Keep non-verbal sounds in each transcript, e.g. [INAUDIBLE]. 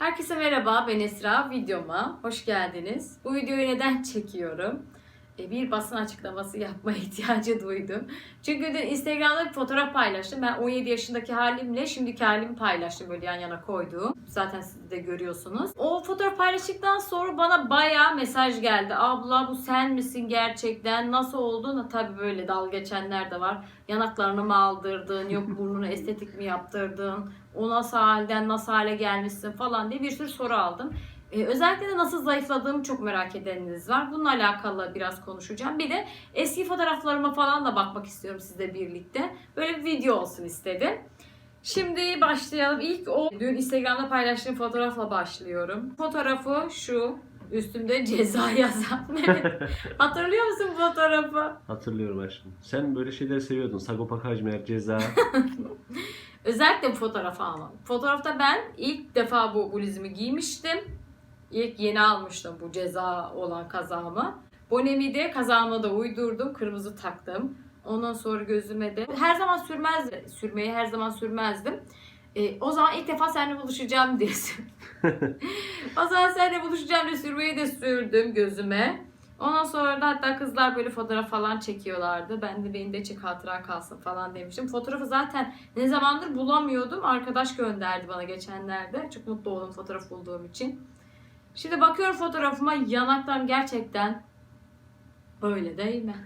Herkese merhaba, ben Esra. Videoma hoş geldiniz. Bu videoyu neden çekiyorum? E, Bir basın açıklaması [LAUGHS] yapmaya ihtiyacı duydum. Çünkü dün Instagram'da bir fotoğraf paylaştım. Ben 17 yaşındaki halimle şimdiki halimi paylaştım böyle yan yana koyduğum. Zaten siz de görüyorsunuz. O fotoğraf paylaştıktan sonra bana bayağı mesaj geldi. Abla bu sen misin gerçekten? Nasıl oldun? Tabii böyle dalga geçenler de var. Yanaklarını mı aldırdın? Yok [LAUGHS] burnunu estetik mi yaptırdın? O nasıl halden nasıl hale gelmişsin falan diye bir sürü soru aldım. Ee, özellikle de nasıl zayıfladığımı çok merak edeniniz var. Bununla alakalı biraz konuşacağım. Bir de eski fotoğraflarıma falan da bakmak istiyorum sizle birlikte. Böyle bir video olsun istedim. Şimdi başlayalım. İlk o dün Instagram'da paylaştığım fotoğrafla başlıyorum. Fotoğrafı şu. Üstümde ceza [LAUGHS] yazan. [LAUGHS] Hatırlıyor musun bu fotoğrafı? Hatırlıyorum aşkım. Sen böyle şeyleri seviyordun. Sagopa Kajmer, Ceza. [LAUGHS] Özellikle bu fotoğrafı almam. Fotoğrafta ben ilk defa bu bluzimi giymiştim. İlk yeni almıştım bu ceza olan kazağımı. Bonemi de kazağıma da uydurdum. Kırmızı taktım. Ondan sonra gözüme de her zaman sürmezdim. Sürmeyi her zaman sürmezdim. E, o zaman ilk defa seninle buluşacağım diye [LAUGHS] o zaman seninle buluşacağım diye sürmeyi de sürdüm gözüme. Ondan sonra da hatta kızlar böyle fotoğraf falan çekiyorlardı. Ben de benim de çek hatıra kalsın falan demiştim. Fotoğrafı zaten ne zamandır bulamıyordum. Arkadaş gönderdi bana geçenlerde. Çok mutlu oldum fotoğraf bulduğum için. Şimdi bakıyorum fotoğrafıma yanaklarım gerçekten böyle değil mi?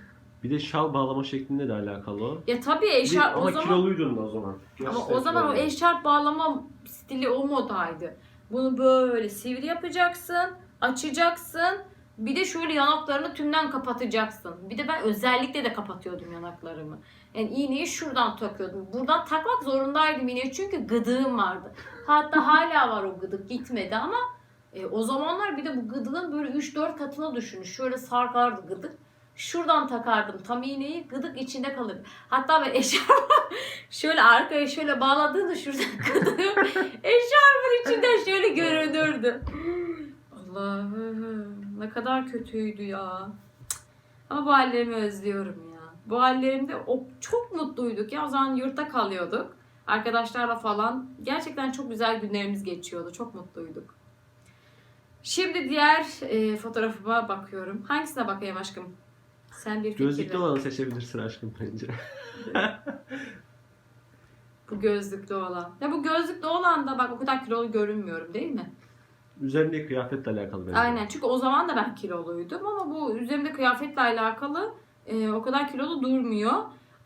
Bir de şal bağlama şeklinde de alakalı o. Ya tabii eşarp ama o zaman kiloluydun o zaman. ama Gerçekten o zaman o kiloluydun. eşarp bağlama stili o modaydı. Bunu böyle sivri yapacaksın, açacaksın. Bir de şöyle yanaklarını tümden kapatacaksın. Bir de ben özellikle de kapatıyordum yanaklarımı. Yani iğneyi şuradan takıyordum. Buradan takmak zorundaydım iğneyi çünkü gıdığım vardı. Hatta hala var o gıdık gitmedi ama e, o zamanlar bir de bu gıdığın böyle 3-4 katına düşünün. Şöyle sarkardı gıdık. Şuradan takardım tam iğneyi gıdık içinde kalırdı. Hatta ben eşarpı [LAUGHS] şöyle arkaya şöyle bağladığında şuradan [LAUGHS] gıdığım eşarpın içinden şöyle görünürdü. Allah'ım ne kadar kötüydü ya. Ama bu hallerimi özlüyorum ya. Bu hallerimde çok mutluyduk ya. O zaman yurtta kalıyorduk. Arkadaşlarla falan. Gerçekten çok güzel günlerimiz geçiyordu. Çok mutluyduk. Şimdi diğer e, fotoğrafıma bakıyorum. Hangisine bakayım aşkım? Sen bir fikir Gözlüklü ver. olanı seçebilirsin aşkım bence. [LAUGHS] Bu gözlüklü olan. Ya bu gözlüklü olan da bak o kadar kilolu görünmüyorum değil mi? Üzerindeki kıyafetle alakalı bence. Aynen çünkü o zaman da ben kiloluydum ama bu üzerimde kıyafetle alakalı e, o kadar kilolu durmuyor.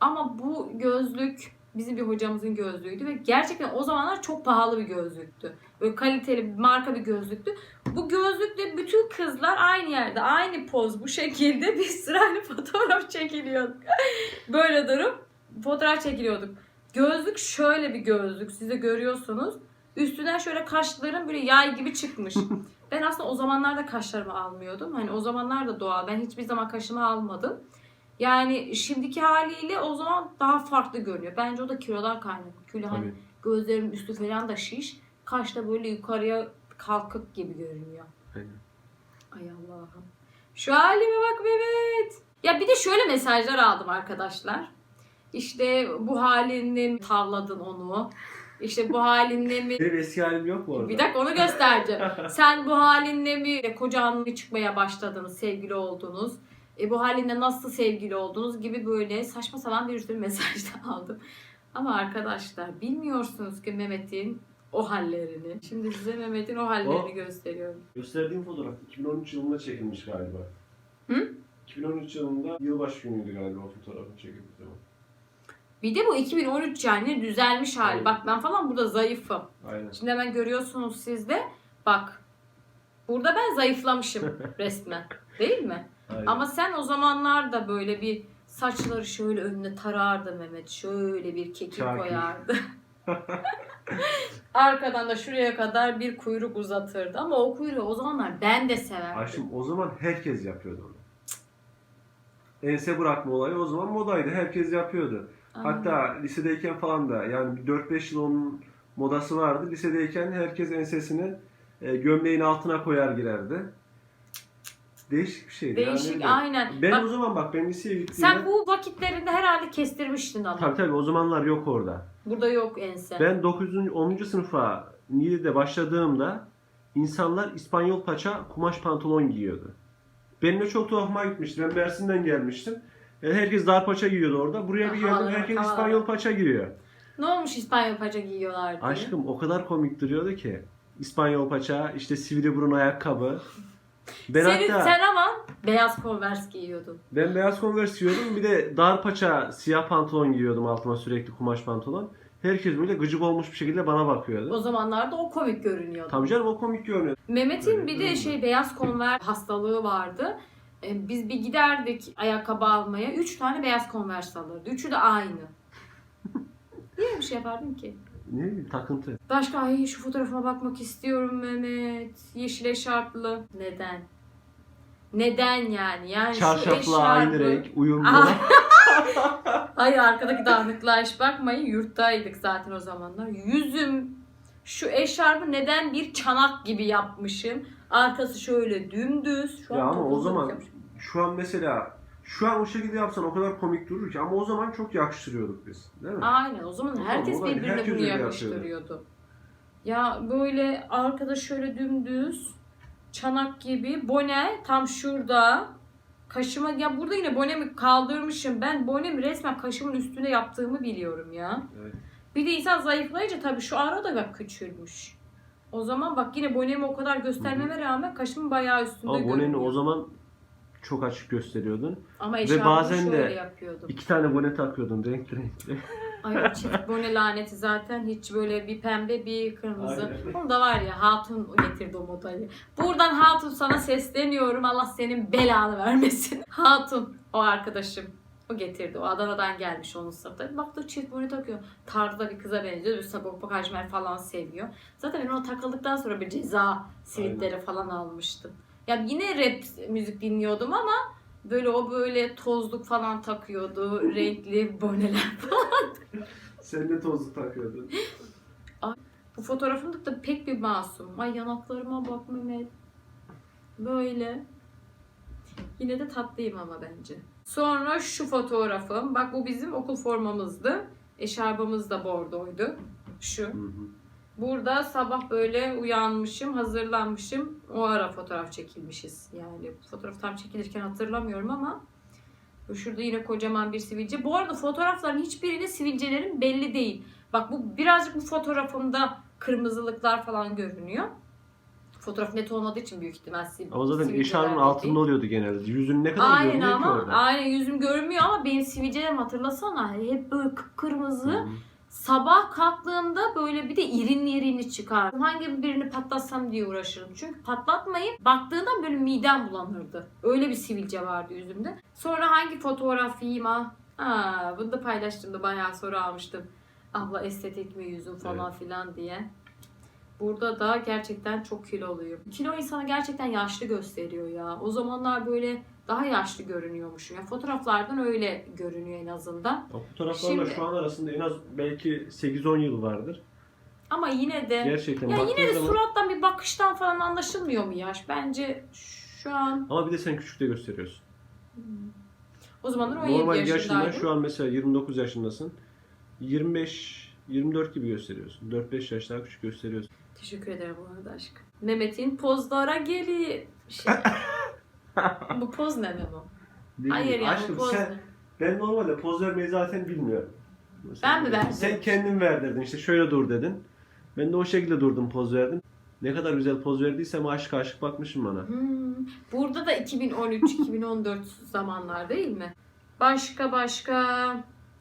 Ama bu gözlük bizim bir hocamızın gözlüğüydü ve gerçekten o zamanlar çok pahalı bir gözlüktü. Böyle kaliteli bir marka bir gözlüktü. Bu gözlükle bütün kızlar aynı yerde aynı poz bu şekilde [LAUGHS] bir sırayla fotoğraf çekiliyorduk. [LAUGHS] Böyle durup fotoğraf çekiliyorduk. Gözlük şöyle bir gözlük siz de görüyorsunuz. Üstünden şöyle kaşlarım böyle yay gibi çıkmış. [LAUGHS] Ben aslında o zamanlarda kaşlarımı almıyordum. Hani o zamanlar da doğal. Ben hiçbir zaman kaşımı almadım. Yani şimdiki haliyle o zaman daha farklı görünüyor. Bence o da kilodan kaynaklı. Kilo hani gözlerim üstü falan da şiş. Kaş da böyle yukarıya kalkık gibi görünüyor. Aynen. Ay Allah'ım. Şu halime bak Mehmet. Ya bir de şöyle mesajlar aldım arkadaşlar. İşte bu halinle mi tavladın onu? İşte bu halinle mi Benim eski halim yok mu orada? bir dakika onu göstereceğim. Sen bu halinle mi kocanla çıkmaya başladınız, sevgili oldunuz? E, bu halinle nasıl sevgili oldunuz gibi böyle saçma sapan bir sürü mesaj da [LAUGHS] aldım. Ama arkadaşlar bilmiyorsunuz ki Mehmet'in o hallerini. Şimdi size Mehmet'in o hallerini O- gösteriyorum. Gösterdiğim fotoğraf 2013 yılında çekilmiş galiba. Hı? 2013 yılında yılbaşı günüydü galiba o fotoğrafın çekildiği zaman. Bir de bu 2013 yani düzelmiş hali. Evet. Bak ben falan burada zayıfım. Aynen. Şimdi hemen görüyorsunuz siz de. Bak. Burada ben zayıflamışım [LAUGHS] resmen. Değil mi? Aynen. Ama sen o zamanlarda böyle bir saçları şöyle önüne tarardı Mehmet. Şöyle bir kekik Çakir. koyardı. [LAUGHS] [LAUGHS] Arkadan da şuraya kadar bir kuyruk uzatırdı. Ama o kuyruğu o zamanlar ben de severdim. Aşkım o zaman herkes yapıyordu onu. Ense bırakma olayı o zaman modaydı. Herkes yapıyordu. Aynen. Hatta lisedeyken falan da yani 4-5 yıl onun modası vardı. Lisedeyken herkes ensesini e, gömleğin altına koyar girerdi. Değişik bir şeydi. yani Değişik bileyim. aynen. Ben Bak, o zaman bak ben liseye gittiğimde... sen bu vakitlerinde herhalde kestirmiştin ama. Tabii tabii o zamanlar yok orada. Burada yok ense. Ben 9. 10. sınıfa Niğde'de başladığımda insanlar İspanyol paça kumaş pantolon giyiyordu. Benim de çok tuhafıma gitmişti. Ben Mersin'den gelmiştim. E, herkes dar paça giyiyordu orada. Buraya bir geldim herkes havalı. İspanyol paça giyiyor. Ne olmuş İspanyol paça giyiyorlar diye. Aşkım o kadar komik duruyordu ki. İspanyol paça, işte sivri burun ayakkabı. Ben Senin, hatta sen ama beyaz Converse giyiyordun. ben beyaz Converse giyiyordum. Bir de dar paça siyah pantolon giyiyordum altıma sürekli kumaş pantolon. Herkes böyle gıcık olmuş bir şekilde bana bakıyordu. O zamanlarda o komik görünüyordu. Tabii canım o komik görünüyor. Mehmet'in bir de şey beyaz konver hastalığı vardı. Ee, Biz bir giderdik ayakkabı almaya. Üç tane beyaz Converse alırdı. Üçü de aynı. [LAUGHS] Niye bir şey yapardın ki? Ne bileyim takıntı. Başka ay şu fotoğrafıma bakmak istiyorum Mehmet. Yeşil eşarplı. Neden? Neden yani? Yani şu Çarşafla aynı renk, uyumlu. [LAUGHS] Aa. Hayır arkadaki dağınıklığa hiç bakmayın. Yurttaydık zaten o zamanlar. Yüzüm şu eşarbı neden bir çanak gibi yapmışım. Arkası şöyle dümdüz. Şu Ya an ama o topuzluk zaman- yapmışım. Şu an mesela şu an o şekilde yapsan o kadar komik durur ki ama o zaman çok yakıştırıyorduk biz. Değil mi? Aynen o zaman herkes zaman birbirine herkes bunu yakıştırıyordu. Ya böyle arkada şöyle dümdüz çanak gibi bone tam şurada kaşıma ya burada yine bonemi kaldırmışım. Ben bonemi resmen kaşımın üstüne yaptığımı biliyorum ya. Evet. Bir de insan zayıflayınca tabii şu ara da bak küçülmüş. O zaman bak yine bonemi o kadar göstermeme rağmen kaşımın bayağı üstünde Ama boneni görünüyor. o zaman çok açık gösteriyordun. Ama eşarbımı bazen de yapıyordum. İki tane bone takıyordun renkli renkli. [LAUGHS] Ay o çift bone laneti zaten hiç böyle bir pembe bir kırmızı. Aynen. Onu da var ya Hatun getirdi o modayı. Buradan Hatun sana sesleniyorum. Allah senin belanı vermesin. [LAUGHS] Hatun o arkadaşım. O getirdi. O Adana'dan gelmiş onun sınıfta. Baktı çift bone takıyor. Tarzda bir kıza benziyor. Bir sabah kajmer falan seviyor. Zaten ben ona takıldıktan sonra bir ceza sivitleri falan almıştım. Ya yine rap müzik dinliyordum ama böyle o böyle tozluk falan takıyordu. [LAUGHS] renkli boneler Sen de tozlu takıyordun. Bu fotoğrafımda da pek bir masum. Ay yanaklarıma bak Mehmet. Böyle. Yine de tatlıyım ama bence. Sonra şu fotoğrafım. Bak bu bizim okul formamızdı. Eşarbımız da bordoydu. Şu. Hı hı. Burada sabah böyle uyanmışım, hazırlanmışım. O ara fotoğraf çekilmişiz. Yani fotoğraf tam çekilirken hatırlamıyorum ama şurada yine kocaman bir sivilce. Bu arada fotoğrafların hiçbirinde sivilcelerin belli değil. Bak bu birazcık bu fotoğrafımda kırmızılıklar falan görünüyor. Fotoğraf net olmadığı için büyük ihtimal sil- Ama zaten sivilceler eşarbın altında oluyordu genelde. Yüzün ne kadar Aynen görünüyor ki ama orada. aynen yüzüm görünmüyor ama benim sivilcelerim hatırlasana hep böyle kıpkırmızı. Hı hı. Sabah kalktığımda böyle bir de irinli irinli çıkar. Hangi birini patlatsam diye uğraşırım. Çünkü patlatmayıp baktığımda böyle midem bulanırdı. Öyle bir sivilce vardı yüzümde. Sonra hangi fotoğraf yiyeyim ha? Ha, bunu da paylaştığımda bayağı soru almıştım. Abla estetik mi yüzüm falan filan diye. Burada da gerçekten çok kiloluyum. Kilo insanı gerçekten yaşlı gösteriyor ya. O zamanlar böyle daha yaşlı görünüyormuşum. Ya fotoğraflardan öyle görünüyor en azından. O fotoğraflarla Şimdi- şu an arasında en az belki 8-10 yıl vardır. Ama yine de Gerçekten Ya yine de zaman... surattan bir bakıştan falan anlaşılmıyor mu yaş? Bence şu an Ama bir de sen küçük de gösteriyorsun. o zamanlar 17 Normal yaşında yaşındaydım. şu an mesela 29 yaşındasın. 25 24 gibi gösteriyorsun. 4-5 yaş daha küçük gösteriyorsun. Teşekkür ederim bu arada aşkım. Mehmet'in pozlara geli şey. [LAUGHS] bu poz ne Memo? Ne Hayır yani aşkım bu poz sen, ne? ben normalde poz vermeyi zaten bilmiyorum. Ben mi verdim? Sen kendin ver dedin işte şöyle dur dedin. Ben de o şekilde durdum poz verdim. Ne kadar güzel poz verdiysem aşık aşık bakmışım bana. Hmm. Burada da 2013-2014 zamanlar değil mi? Başka başka.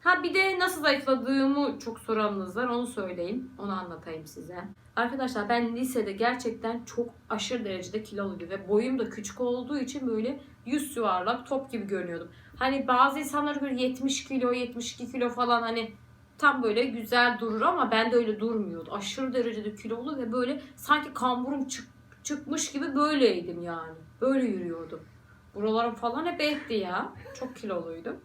Ha bir de nasıl zayıfladığımı çok soranınız var. Onu söyleyeyim. Onu anlatayım size. Arkadaşlar ben lisede gerçekten çok aşırı derecede kiloluydu ve boyum da küçük olduğu için böyle yüz yuvarlak top gibi görünüyordum. Hani bazı insanlar böyle 70 kilo, 72 kilo falan hani tam böyle güzel durur ama ben de öyle durmuyordu. Aşırı derecede kilolu ve böyle sanki kamburum çık çıkmış gibi böyleydim yani. Böyle yürüyordum. Buralarım falan hep etti ya. Çok kiloluydum.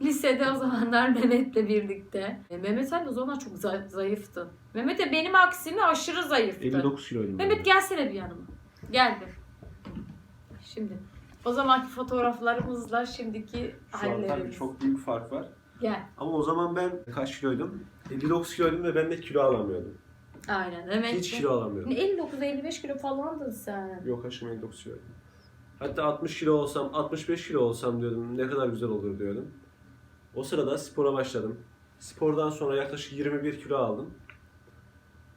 Lisede o zamanlar [LAUGHS] Mehmet'le birlikte. E, Mehmet sen de o zaman çok za- zayıftın. Mehmet de benim aksine aşırı zayıftı. 59 kiloydum. ben. Mehmet gelsene bir yanıma. Gel bir. Şimdi o zamanki fotoğraflarımızla şimdiki Şu an tabii hallerimiz. çok büyük fark var. Gel. Ama o zaman ben kaç kiloydum? 59 kiloydum ve ben de kilo alamıyordum. Aynen. Demek Hiç ki- kilo alamıyorum. 59-55 kilo falandın sen. Yok aşkım 59 kilo. Hatta 60 kilo olsam, 65 kilo olsam diyordum ne kadar güzel olur diyordum. O sırada spora başladım. Spordan sonra yaklaşık 21 kilo aldım.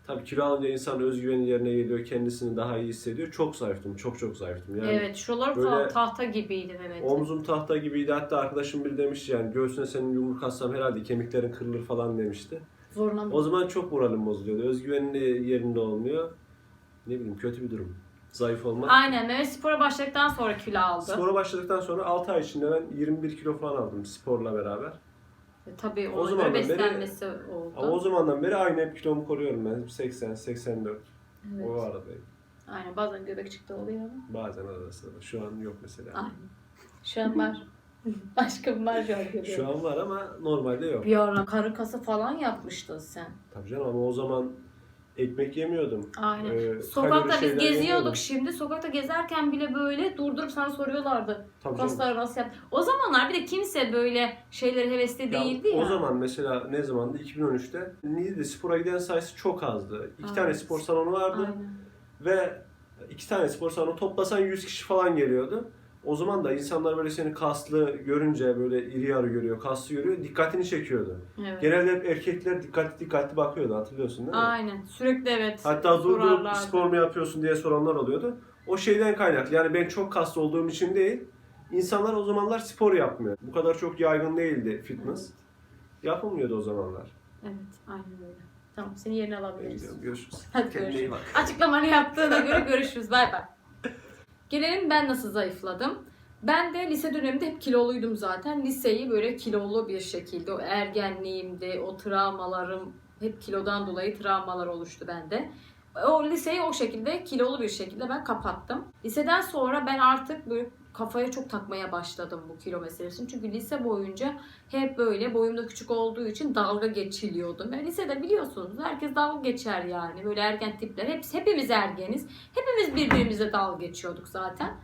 Tabii kilo alınca insan özgüveni yerine geliyor, kendisini daha iyi hissediyor. Çok zayıftım, çok çok zayıftım. Yani evet şuralar böyle ta- tahta gibiydi Mehmet'in. omzum tahta gibiydi. Hatta arkadaşım biri demişti yani göğsüne senin yumruk atsam herhalde kemiklerin kırılır falan demişti. Zoruna O zaman çok moralim bozuluyordu. Özgüvenin de yerinde olmuyor. Ne bileyim kötü bir durum. Zayıf olmak. Aynen Mehmet spora başladıktan sonra kilo aldı. Spora başladıktan sonra 6 ay içinde ben 21 kilo falan aldım sporla beraber. E, Tabii O zamandan beri- beslenmesi oldu. Ama o zamandan beri aynı hep kilomu koruyorum ben. 80, 84. Evet. O aradayım. Aynen bazen göbek çıktı oluyor ama. Bazen arada sırada. Şu an yok mesela. Aynen. Şu an var. Aşkım var şu an göbeğim. Şu an var ama normalde yok. Bir ara karın kası falan yapmıştın sen. Tabii canım ama o zaman ekmek yemiyordum. Aynen. Ee, Sokakta biz geziyorduk yemiyordum. şimdi. Sokakta gezerken bile böyle durdurup sana soruyorlardı. Tabii nasıl yap? O zamanlar bir de kimse böyle şeylere hevesli Ya, değildi ya. O zaman mesela ne zamandı? 2013'te Niğde'de spora giden sayısı çok azdı. İki Evet. tane spor salonu vardı. Aynen. Ve iki tane spor salonu toplasan 100 kişi falan geliyordu. O zaman da insanlar böyle seni kaslı görünce böyle iri yarı görüyor, kaslı görüyor, dikkatini çekiyordu. Evet. Genelde hep erkekler dikkatli dikkatli bakıyordu hatırlıyorsun değil mi? Aynen. Sürekli evet. Hatta durdurup sorarlardı. spor mu yapıyorsun diye soranlar oluyordu. O şeyden kaynaklı. Yani ben çok kaslı olduğum için değil. İnsanlar o zamanlar spor yapmıyor. Bu kadar çok yaygın değildi fitness. Yapılmıyordu o zamanlar. Evet. Aynen öyle. Tamam. Seni yerine Ben alabiliriz. gidiyorum. Görüşürüz. Hadi Kendine iyi görüşürüz. bak. Açıklamanı yaptığına göre görüşürüz. Bay bay. Gelelim ben nasıl zayıfladım. Ben de lise döneminde hep kiloluydum zaten. Liseyi böyle kilolu bir şekilde o ergenliğimde o travmalarım hep kilodan dolayı travmalar oluştu bende. O liseyi o şekilde kilolu bir şekilde ben kapattım. Liseden sonra ben artık böyle kafaya çok takmaya başladım bu kilo meselesini. Çünkü lise boyunca hep böyle boyumda küçük olduğu için dalga geçiliyordum. Yani lisede biliyorsunuz herkes dalga geçer yani. Böyle ergen tipler. Hepsi, hepimiz ergeniz. Hepimiz birbirimize dalga geçiyorduk zaten.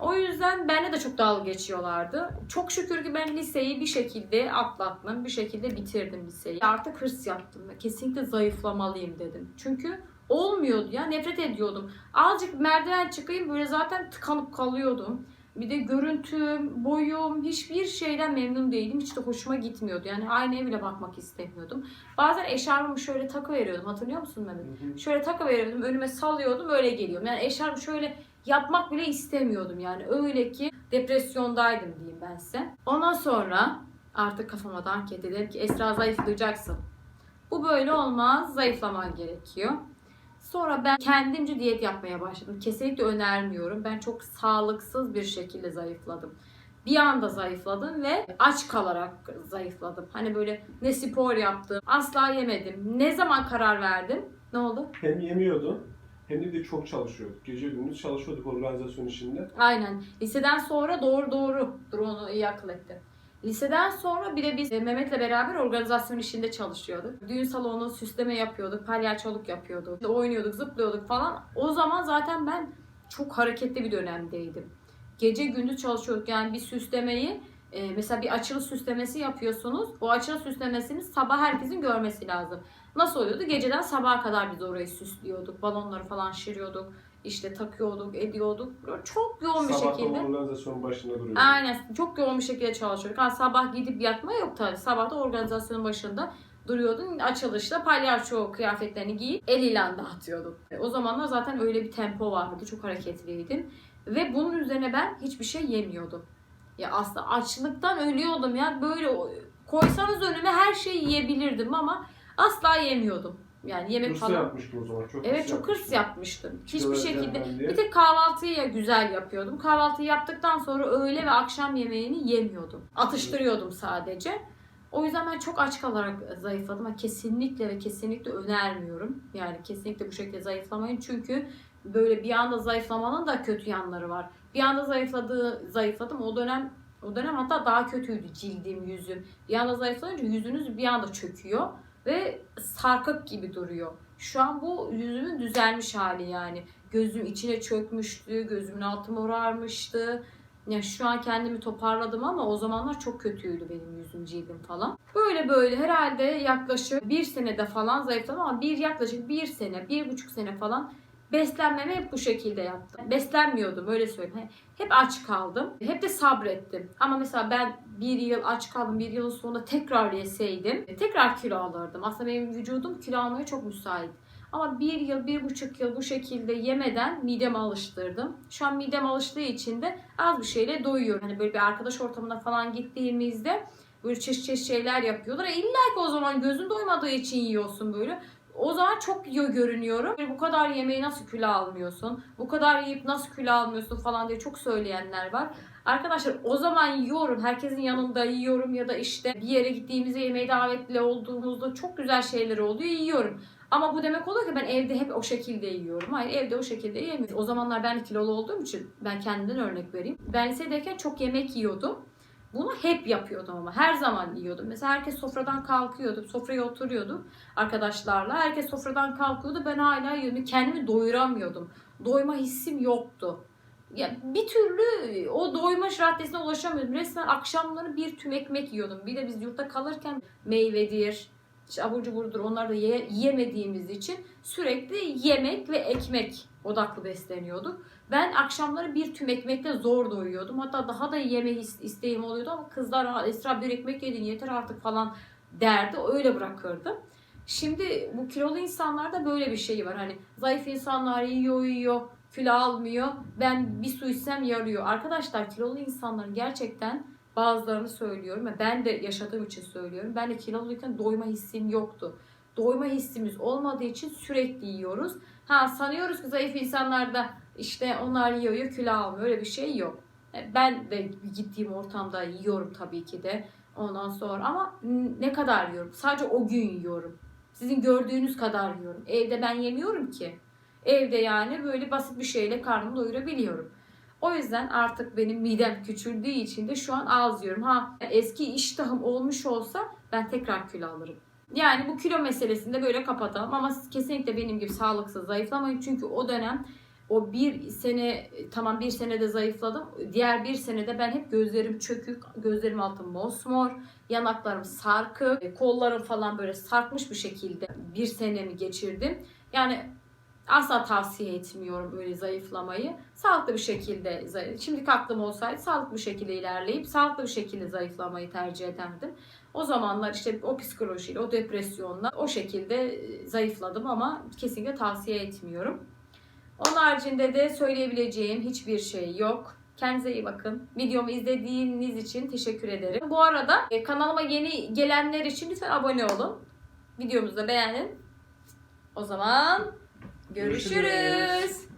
O yüzden benimle de çok dalga geçiyorlardı. Çok şükür ki ben liseyi bir şekilde atlattım. Bir şekilde bitirdim liseyi. Artık hırs yaptım. Kesinlikle zayıflamalıyım dedim. Çünkü olmuyordu ya. Nefret ediyordum. Azıcık merdiven çıkayım böyle zaten tıkanıp kalıyordum. Bir de görüntüm, boyum hiçbir şeyden memnun değildim. Hiç de hoşuma gitmiyordu. Yani aynaya bile bakmak istemiyordum. Bazen eşarbımı şöyle takı veriyordum. Hatırlıyor musun Mehmet? Şöyle takı veriyordum. Önüme salıyordum. Öyle geliyorum. Yani eşarbı şöyle yapmak bile istemiyordum. Yani öyle ki depresyondaydım diyeyim ben size. Ondan sonra artık kafama dank etti. Dedim ki Esra zayıflayacaksın. Bu böyle olmaz. Zayıflaman gerekiyor. Sonra ben kendimce diyet yapmaya başladım. Kesinlikle önermiyorum. Ben çok sağlıksız bir şekilde zayıfladım. Bir anda zayıfladım ve aç kalarak zayıfladım. Hani böyle ne spor yaptım, asla yemedim. Ne zaman karar verdim? Ne oldu? Hem yemiyordun hem de çok çalışıyorduk. Gece gündüz çalışıyorduk organizasyon işinde. Aynen. Liseden sonra doğru doğru. Dur onu iyi akıl ettin. Liseden sonra bir de biz e, Mehmet'le beraber organizasyon işinde çalışıyorduk. Düğün salonu süsleme yapıyorduk, palyaçoluk yapıyorduk, oynuyorduk, zıplıyorduk falan. O zaman zaten ben çok hareketli bir dönemdeydim. Gece gündüz çalışıyorduk. Yani bir süslemeyi e, mesela bir açılı süslemesi yapıyorsunuz. O açılı süslemesini sabah herkesin görmesi lazım. Nasıl oluyordu? Geceden sabaha kadar biz orayı süslüyorduk. Balonları falan şiriyorduk. İşte takıyorduk, ediyorduk. Böyle çok yoğun bir Sabah şekilde. organizasyonun başında duruyorduk. Aynen. Çok yoğun bir şekilde çalışıyorduk. Ha, sabah gidip yatma yok tabii. Sabah da organizasyonun başında duruyordun. Açılışta palyaço kıyafetlerini giyip el ilan dağıtıyorduk. E, O zamanlar zaten öyle bir tempo vardı. Çok hareketliydim. Ve bunun üzerine ben hiçbir şey yemiyordum. Ya aslında açlıktan ölüyordum ya. Böyle koysanız önüme her şeyi yiyebilirdim ama asla yemiyordum. Yani yemek Hırslı falan. yapmıştım o zaman. Çok Evet çok hırs yapmıştım. Hiçbir şekilde. Bir tek kahvaltıyı ya güzel yapıyordum. Kahvaltıyı yaptıktan sonra öğle ve akşam yemeğini yemiyordum. Atıştırıyordum sadece. O yüzden ben çok aç kalarak zayıfladım. ama kesinlikle ve kesinlikle önermiyorum. Yani kesinlikle bu şekilde zayıflamayın. Çünkü böyle bir anda zayıflamanın da kötü yanları var. Bir anda zayıfladığı, zayıfladım. O dönem o dönem hatta daha kötüydü cildim, yüzüm. Bir anda zayıflayınca yüzünüz bir anda çöküyor ve sarkık gibi duruyor. Şu an bu yüzümün düzelmiş hali yani. Gözüm içine çökmüştü, gözümün altı morarmıştı. Ya şu an kendimi toparladım ama o zamanlar çok kötüydü benim yüzüm cildim falan. Böyle böyle herhalde yaklaşık bir senede falan zayıfladım ama bir yaklaşık bir sene, bir buçuk sene falan beslenmemi hep bu şekilde yaptım. Beslenmiyordum öyle söyleyeyim. He- Hep aç kaldım. Hep de sabrettim. Ama mesela ben bir yıl aç kaldım. Bir yılın sonunda tekrar yeseydim tekrar kilo alırdım. Aslında benim vücudum kilo almaya çok müsait. Ama bir yıl, bir buçuk yıl bu şekilde yemeden mideme alıştırdım. Şu an midem alıştığı için de az bir şeyle doyuyorum. Hani böyle bir arkadaş ortamına falan gittiğimizde böyle çeşit çeşit şeyler yapıyorlar. E İlla ki o zaman gözün doymadığı için yiyorsun böyle. O zaman çok yiyor görünüyorum. Bu kadar yemeği nasıl kilo almıyorsun? Bu kadar yiyip nasıl kilo almıyorsun falan diye çok söyleyenler var. Arkadaşlar o zaman yiyorum. Herkesin yanında yiyorum ya da işte bir yere gittiğimizde yemeğe davetli olduğumuzda çok güzel şeyler oluyor yiyorum. Ama bu demek oluyor ki ben evde hep o şekilde yiyorum. Hayır evde o şekilde yemiyorum. O zamanlar ben kilolu olduğum için ben kendimden örnek vereyim. Ben lisedeyken çok yemek yiyordum. Bunu hep yapıyordum ama her zaman yiyordum. Mesela herkes sofradan kalkıyordu. Sofraya oturuyordum arkadaşlarla. Herkes sofradan kalkıyordu. Ben hala yiyordum. Kendimi doyuramıyordum. Doyma hissim yoktu. Ya bir türlü o doyma raddesine ulaşamıyordum. Resmen akşamları bir tüm ekmek yiyordum. Bir de biz yurtta kalırken meyvedir, işte abur cuburdur onları da ye- yiyemediğimiz için sürekli yemek ve ekmek odaklı besleniyorduk. Ben akşamları bir tüm ekmekle zor doyuyordum. Hatta daha da yeme isteğim oluyordu ama kızlar "Aa, Esra bir ekmek yedin yeter artık falan derdi. Öyle bırakırdım. Şimdi bu kilolu insanlarda böyle bir şey var. Hani zayıf insanlar yiyor yiyor kilo almıyor. Ben bir su içsem yarıyor. Arkadaşlar kilolu insanların gerçekten bazılarını söylüyorum ben de yaşadığım için söylüyorum. Ben de kiloluyken doyma hissim yoktu. Doyma hissimiz olmadığı için sürekli yiyoruz. Ha sanıyoruz ki zayıf insanlarda işte onlar yiyor, yiyor kilo almıyor. Öyle bir şey yok. E, Ben de gittiğim ortamda yiyorum tabii ki de. Ondan sonra ama ne kadar yiyorum? Sadece o gün yiyorum. Sizin gördüğünüz kadar yiyorum. Evde ben yemiyorum ki. Evde yani böyle basit bir şeyle karnımı doyurabiliyorum. O yüzden artık benim midem küçüldüğü için de şu an az yiyorum. Ha eski iştahım olmuş olsa ben tekrar kilo alırım. Yani bu kilo meselesini de böyle kapatalım ama siz kesinlikle benim gibi sağlıksız zayıflamayın. Çünkü o dönem o bir sene tamam bir senede zayıfladım. Diğer bir senede ben hep gözlerim çökük, gözlerim altı mosmor, yanaklarım sarkık, kollarım falan böyle sarkmış bir şekilde bir senemi geçirdim. Yani asla tavsiye etmiyorum öyle zayıflamayı. Sağlıklı bir şekilde zayıf. Şimdi aklım olsaydı sağlıklı bir şekilde ilerleyip sağlıklı bir şekilde zayıflamayı tercih ederdim. O zamanlar işte o psikolojiyle, o depresyonla o şekilde zayıfladım ama kesinlikle tavsiye etmiyorum. Onun haricinde de söyleyebileceğim hiçbir şey yok. Kendinize iyi bakın. Videomu izlediğiniz için teşekkür ederim. Bu arada e, kanalıma yeni gelenler için lütfen abone olun. Videomuzu da beğenin. O zaman görüşürüz. Görüşürüz.